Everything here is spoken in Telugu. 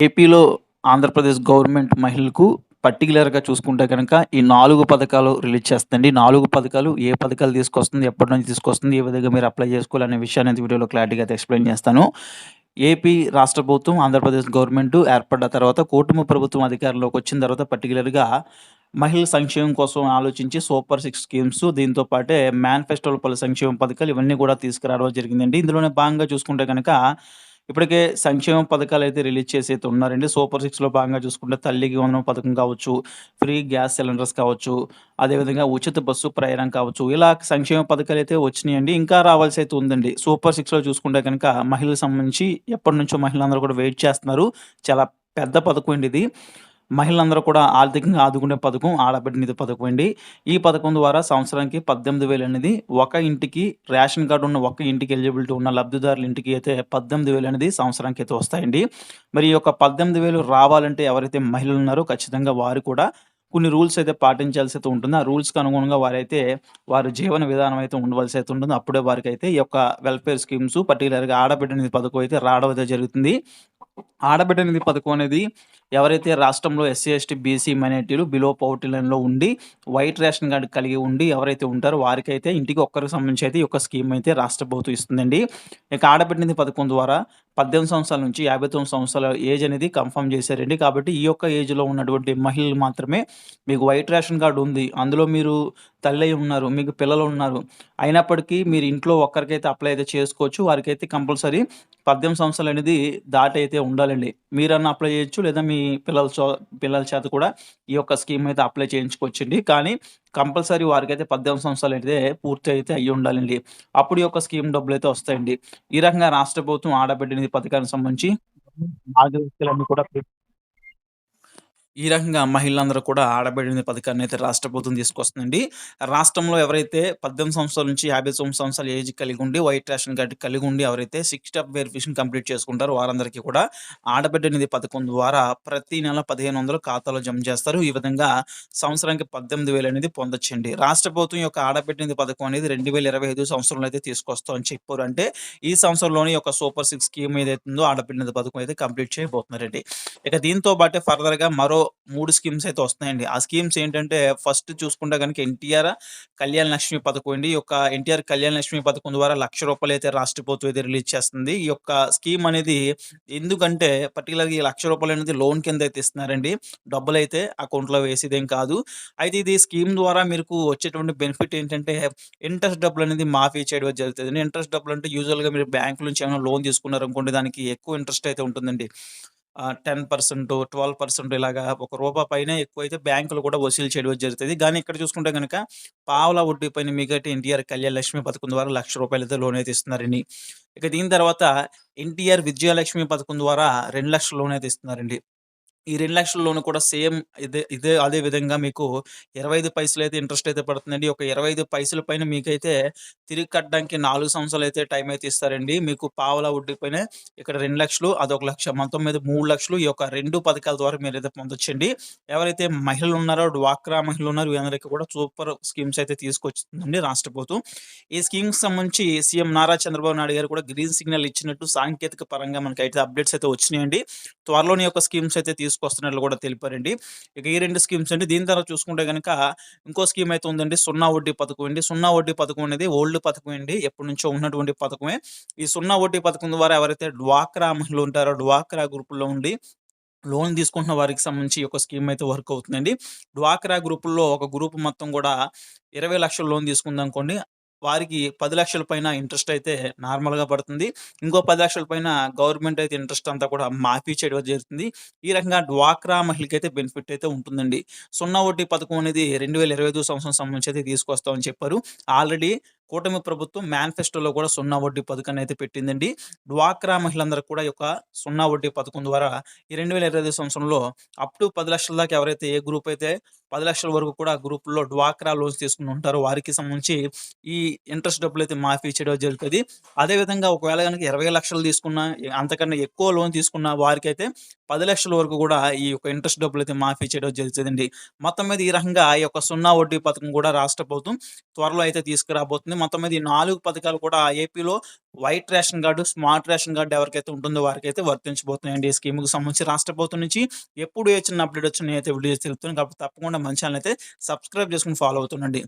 ఏపీలో ఆంధ్రప్రదేశ్ గవర్నమెంట్ మహిళలకు పర్టికులర్గా చూసుకుంటే కనుక ఈ నాలుగు పథకాలు రిలీజ్ చేస్తుందండి. నాలుగు పథకాలు ఏ పథకాలు తీసుకొస్తుంది? ఎప్పటి నుంచి తీసుకొస్తుంది? ఏ విధంగా మీరు అప్లై చేసుకోవాలనే విషయాన్ని వీడియోలో క్లారిటీగా ఎక్స్‌ప్లెయిన్ చేస్తాను. ఏపీ రాష్ట్ర ప్రభుత్వం, ఆంధ్రప్రదేశ్ గవర్నమెంట్ ఏర్పడ్డ తర్వాత కూటమి ప్రభుత్వం అధికారంలోకి వచ్చిన తర్వాత పర్టికులర్గా మహిళల సంక్షేమం కోసం ఆలోచించి సూపర్ సిక్స్ స్కీమ్స్ దీంతో పాటే మేనిఫెస్టోలో పలు సంక్షేమ పథకాలు ఇవన్నీ కూడా తీసుకురావడం జరిగిందండి. ఇందులోనే భాగంగా చూసుకుంటే కనుక ఇప్పటికే సంక్షేమ పథకాలు అయితే రిలీజ్ చేసి అయితే ఉన్నారండి. సూపర్ సిక్స్‌లో భాగంగా చూసుకుంటే తల్లికి వందనం పథకం కావచ్చు, ఫ్రీ గ్యాస్ సిలిండర్స్ కావచ్చు, అదేవిధంగా ఉచిత బస్సు ప్రయాణం కావచ్చు, ఇలా సంక్షేమ పథకాలు అయితే వచ్చినాయండి. ఇంకా రావాల్సి అయితే ఉందండి. సూపర్ సిక్స్‌లో చూసుకుంటే కనుక మహిళలకు సంబంధించి ఎప్పటినుంచో మహిళలందరూ కూడా వెయిట్ చేస్తున్నారు. చాలా పెద్ద పథకం అండి ఇది. మహిళలందరూ కూడా ఆర్థికంగా ఆదుకునే పథకం ఆడబిడ్డ నిధి పథకం అండి. ఈ పథకం ద్వారా సంవత్సరానికి 18,000 అనేది ఒక ఇంటికి రేషన్ కార్డు ఉన్న ఒక ఇంటికి ఎలిజిబిలిటీ ఉన్న లబ్ధిదారుల ఇంటికి అయితే 18,000 అనేది సంవత్సరానికి అయితే వస్తాయండి. మరి ఈ యొక్క 18,000 రావాలంటే ఎవరైతే మహిళలు ఉన్నారో ఖచ్చితంగా వారు కూడా కొన్ని రూల్స్ అయితే పాటించాల్సి అయితే ఉంటుంది. ఆ రూల్స్‌కి అనుగుణంగా వారైతే వారి జీవన విధానం అయితే ఉండవలసి అయితే ఉంటుంది. అప్పుడే వారికైతే ఈ యొక్క వెల్ఫేర్ స్కీమ్స్ పర్టిక్యులర్‌గా ఆడబిడ్డ నిధి పథకం అయితే రావడం అయితే జరుగుతుంది. ఆడబిడ్డ నిధి పథకం అనేది ఎవరైతే రాష్ట్రంలో ఎస్సీ, ఎస్టీ, బీసీ మైనార్టీలు బిలో పవర్టీ లైన్‌లో ఉండి వైట్ రేషన్ కార్డు కలిగి ఉండి ఎవరైతే ఉంటారో వారికైతే ఇంటికి ఒక్కరికి సంబంధించి అయితే ఈ యొక్క స్కీమ్ అయితే రాష్ట్ర ప్రభుత్వం ఇస్తుందండి. ఇక ఆడబిడ్డ పథకం ద్వారా 18 సంవత్సరాల నుంచి 59 సంవత్సరాల ఏజ్ అనేది కన్ఫర్మ్ చేశారండి. కాబట్టి ఈ యొక్క ఏజ్‌లో ఉన్నటువంటి మహిళలు మాత్రమే మీకు వైట్ రేషన్ కార్డు ఉంది. అందులో మీరు తల్లి ఉన్నారు. మీకు పిల్లలు ఉన్నారు. అయినప్పటికీ మీరు ఇంట్లో ఒక్కరికైతే అప్లై అయితే చేసుకోవచ్చు. వారికైతే కంపల్సరీ 18 సంవత్సరాలు అనేది దాటి అయితే ఉండాలండి. మీరన్నా అప్లై చేయొచ్చు. లేదా మీ పిల్లల చో పిల్లల చేత కూడా ఈ యొక్క స్కీమ్ అయితే అప్లై చేయించుకోవచ్చండి. కానీ కంపల్సరీ వారికి అయితే పద్దెనిమిది సంవత్సరాలు అయితే పూర్తి అయితే అయ్యి ఉండాలండి. అప్పుడు ఈ యొక్క స్కీమ్ అయితే వస్తాయండి. ఈ రకంగా రాష్ట్ర ప్రభుత్వం ఆడబిడ్డ నిధి పథకానికి సంబంధించి మార్గదర్శకాలన్నీ కూడా ఈ రకంగా మహిళలందరూ కూడా ఆడబిడ్డ పథకాన్ని అయితే రాష్ట్ర ప్రభుత్వం తీసుకొస్తుందండి. రాష్ట్రంలో ఎవరైతే 18 సంవత్సరాల నుంచి 59 సంవత్సరాల ఏజ్ కలిగి ఉండి వైట్ రేషన్ కార్డు కలిగి ఉండి ఎవరైతే సిక్స్ స్టెప్ వెరిఫికేషన్ కంప్లీట్ చేసుకుంటారో వారందరికీ కూడా ఆడబిడ్డ నిధి పథకం ద్వారా ప్రతి నెల 1,500 ఖాతాలో జమ చేస్తారు. ఈ విధంగా సంవత్సరానికి 18,000 అనేది పొందొచ్చండి. రాష్ట్ర ప్రభుత్వం యొక్క ఆడబిడ్డ నిధి పథకం అనేది 2025 సంవత్సరంలో అయితే తీసుకొస్తామని చెప్పారు. అంటే ఈ సంవత్సరంలోనే ఒక సూపర్ సిక్స్ స్కీమ్ ఏదైతే ఉందో ఆడబిడ్డ నిధి పథకం అయితే కంప్లీట్ చేయబోతున్నారండి. ఇక దీంతో పాటు ఫర్దర్‌గా మరో మూడు స్కీమ్స్ అయితే వస్తున్నాయండి. ఆ స్కీమ్స్ ఏంటంటే ఫస్ట్ చూసుకుంటే కనుక ఎన్టీఆర్ కళ్యాణ లక్ష్మి పథకం అండి. ఈ యొక్క ఎన్టీఆర్ కళ్యాణ లక్ష్మి పథకం ద్వారా లక్ష రూపాయలు అయితే రాష్ట్ర ప్రభుత్వం అయితే రిలీజ్ చేస్తుంది. ఈ యొక్క స్కీమ్ అనేది ఎందుకంటే పర్టికులర్గా ఈ లక్ష రూపాయలు అనేది లోన్ కింద అయితే ఇస్తున్నారండి. డబ్బులు అయితే అకౌంట్‌లో వేసేదేం కాదు. అయితే ఇది స్కీమ్ ద్వారా మీకు వచ్చేటువంటి బెనిఫిట్ ఏంటంటే ఇంట్రెస్ట్ డబ్బులు అనేది మాఫీ చేయడం జరుగుతుంది ఇంట్రెస్ట్ డబ్బులు అంటే యూజువల్‌గా మీరు బ్యాంక్ నుంచి ఏమైనా లోన్ తీసుకున్నారనుకోండి దానికి ఎక్కువ ఇంట్రెస్ట్ అయితే ఉంటుందండి. టెన్ పర్సెంట్ ట్వెల్వ్ పర్సెంట్ ఇలాగా ఒక రూపాయి పైన ఎక్కువైతే బ్యాంకులు కూడా వసూలు చేయడం జరుగుతుంది కానీ ఇక్కడ చూసుకుంటే గనక పావలా వడ్డీ పైన మిగతా ఎన్టీఆర్ కళ్యాణ లక్ష్మి పథకం ద్వారా రూ. 1,00,000 అయితే లోన్ అయితే ఇస్తున్నారండి. ఇక దీని తర్వాత ఎన్టీఆర్ విజయలక్ష్మి పథకం ద్వారా 2,00,000 లోన్ అయితే ఇస్తున్నారండి. ఈ రెండు లక్షల లోన్ కూడా సేమ్ ఇదే ఇదే అదే విధంగా మీకు ఇరవై ఐదు పైసలు అయితే ఇంట్రెస్ట్ అయితే పడుతుందండి. ఒక 25 పైసల పైన మీకైతే తిరిగి కట్టడానికి నాలుగు సంవత్సరాలు అయితే టైం అయితే ఇస్తారండి. మీకు పావలా వడ్డీ పైన ఇక్కడ రెండు లక్షలు అదొక లక్ష మొత్తం మీద మూడు లక్షలు ఈ యొక్క రెండు పథకాల ద్వారా మీరు అయితే పొందొచ్చండి. ఎవరైతే మహిళలు ఉన్నారో డ్వాక్రా మహిళలు ఉన్నారు వీళ్ళందరికీ కూడా సూపర్ స్కీమ్స్ అయితే తీసుకొచ్చిందండి రాష్ట్ర ప్రభుత్వం. ఈ స్కీమ్స్ సంబంధించి సీఎం నారా చంద్రబాబు నాయుడు గారు కూడా గ్రీన్ సిగ్నల్ ఇచ్చినట్టు సాంకేతిక పరంగా మనకైతే అప్డేట్స్ అయితే వచ్చినాయండి. త్వరలోనే యొక్క స్కీమ్స్ అయితే తీసుకొస్తున్నట్లు కూడా తెలిపారండి. ఇక ఈ రెండు స్కీమ్స్ అండి. దీని తర్వాత చూసుకుంటే కనుక ఇంకో స్కీమ్ అయితే ఉందండి. సున్నా వడ్డీ పథకం అండి. సున్నా వడ్డీ పథకం అనేది ఓల్డ్ పథకం అండి. ఎప్పటినుంచో ఉన్నటువంటి పథకమే. ఈ సున్నా వడ్డీ పథకం ద్వారా ఎవరైతే డ్వాక్రా మహిళలు ఉంటారో డ్వాక్రా గ్రూపుల్లో ఉండి లోన్ తీసుకుంటున్న వారికి సంబంధించి ఒక స్కీమ్ అయితే వర్క్ అవుతుందండి. డ్వాక్రా గ్రూపుల్లో ఒక గ్రూప్ మొత్తం కూడా ఇరవై లక్షలు లోన్ తీసుకుందనుకోండి. వారికి పది లక్షల పైన ఇంట్రెస్ట్ అయితే నార్మల్‌గా పడుతుంది. ఇంకో పది లక్షల పైన గవర్నమెంట్ అయితే ఇంట్రెస్ట్ అంతా కూడా మాఫీ చేయడం జరుగుతుంది. ఈ రకంగా డ్వాక్రా మహిళలకైతే బెనిఫిట్ అయితే ఉంటుందండి. సున్నా వడ్డీ పథకం అనేది 2025 సంవత్సరం సంబంధించి అయితే తీసుకొస్తామని చెప్పారు. ఆల్రెడీ కూటమి ప్రభుత్వం మేనిఫెస్టోలో కూడా సున్నా వడ్డీ పథకాన్ని అయితే పెట్టిందండి. డ్వాక్రా మహిళలందరికి కూడా యొక్క సున్నా వడ్డీ పథకం ద్వారా ఈ 2025 సంవత్సరంలో అప్ టు 10,00,000 దాకా ఎవరైతే ఏ గ్రూప్ అయితే పది లక్షల వరకు కూడా గ్రూప్‌లో డ్వాక్రా లోన్స్ తీసుకుని ఉంటారో వారికి సంబంధించి ఈ ఇంట్రెస్ట్ డబ్బులైతే మాఫీ చేయడం జరుగుతుంది అదేవిధంగా ఒకవేళ కనుక ఇరవై లక్షలు తీసుకున్న అంతకన్నా ఎక్కువ లోన్ తీసుకున్న వారికైతే 10,00,000 వరకు కూడా ఈ యొక్క ఇంట్రెస్ట్ డబ్బులైతే మాఫీ చేయడం జరుగుతుందండి మొత్తం మీద ఈ రకంగా ఈ యొక్క సున్నా వడ్డీ పథకం కూడా రాష్ట్ర ప్రభుత్వం త్వరలో అయితే తీసుకురాబోతుంది. మొత్తం మీద ఈ నాలుగు పథకాలు కూడా ఏపీలో white ration card smart ration card ఎవరికైతే ఉంటుందో వారికైతే వర్తించబోతున్నాయండి. ఈ స్కీమ్‌కి సంబంధించి రాష్ట్ర ప్రభుత్వం నుంచి ఎప్పుడు ఏ చిన్న అప్డేట్ వచ్చినా నేనైతే వీడియోస్ తెలుపుతున్నాను కాబట్టి తప్పకుండా మంచి అయితే సబ్స్క్రైబ్ చేసుకొని ఫాలో అవుతుండండి.